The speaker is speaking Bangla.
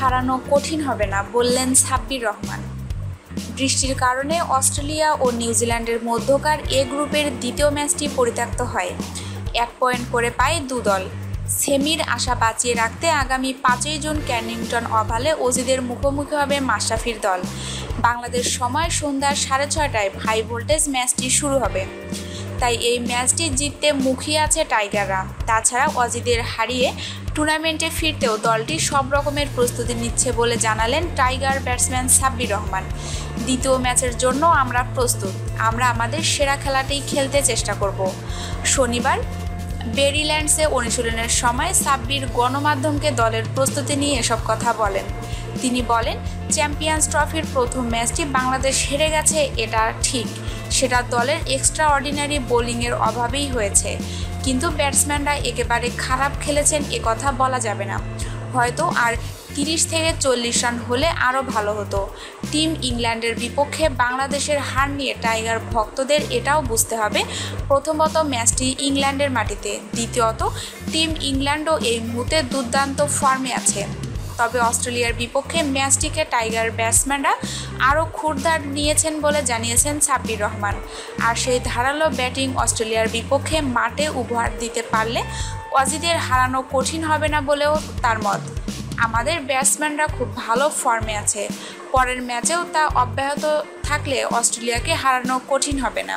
হারানো কঠিন হবে না, বললেন সাব্বির রহমান। বৃষ্টির কারণে অস্ট্রেলিয়া ও নিউজিল্যান্ডের মধ্যকার এ গ্রুপের দ্বিতীয় ম্যাচটি পরিত্যক্ত হয়। এক পয়েন্ট করে পায় দু দল। সেমির আশা বাঁচিয়ে রাখতে আগামী পাঁচই জুন ক্যানিংটন অভালে অজিদের মুখোমুখি হবে মাশরাফির দল। বাংলাদেশ সময় সন্ধ্যা সাড়ে ছয়টায়, হাই ভোল্টেজ ম্যাচটি শুরু হবে। তাই এই ম্যাচটি জিততে মুখিয়ে আছে টাইগাররা। তাছাড়া অজিদের হারিয়ে টুর্নামেন্টে ফিরতেও দলটি সব রকমের প্রস্তুতি নিচ্ছে বলে জানালেন টাইগার ব্যাটসম্যান সাব্বির রহমান। দ্বিতীয় ম্যাচের জন্য আমরা প্রস্তুত। আমরা আমাদের সেরা খেলাতেই খেলতে চেষ্টা করব। শনিবার বেরিল্যান্ডসে অনুশীলনের সময় সাব্বির গণমাধ্যমকে দলের প্রস্তুতি নিয়ে এসব কথা বলেন। তিনি বলেন, চ্যাম্পিয়ন্স ট্রফির প্রথম ম্যাচটি বাংলাদেশ হেরে গেছে, এটা ঠিক। সেটা দলের এক্সট্রা অর্ডিনারি বোলিংয়ের অভাবেই হয়েছে। কিন্তু ব্যাটসম্যানরা একেবারে খারাপ খেলেছেন, এ কথা বলা যাবে না। হয়তো আর তিরিশ থেকে চল্লিশ রান হলে আরও ভালো হতো। টিম ইংল্যান্ডের বিপক্ষে বাংলাদেশের হার নিয়ে টাইগার ভক্তদের এটাও বুঝতে হবে। প্রথমত ম্যাচটি ইংল্যান্ডের মাটিতে, দ্বিতীয়ত টিম ইংল্যান্ডও এই মুহূর্তে দুর্দান্ত ফর্মে আছে। তবে অস্ট্রেলিয়ার বিপক্ষে ম্যাচটিকে টাইগার ব্যাটসম্যানরা আরও ক্ষুরধার নিয়েছেন বলে জানিয়েছেন সাব্বির রহমান। আর সেই ধারালো ব্যাটিং অস্ট্রেলিয়ার বিপক্ষে মাঠে উপহার দিতে পারলে অজিদের হারানো কঠিন হবে না বলেও তার মত। আমাদের ব্যাটসম্যানরা খুব ভালো ফর্মে আছে। পরের ম্যাচেও তা অব্যাহত থাকলে অস্ট্রেলিয়াকে হারানো কঠিন হবে না।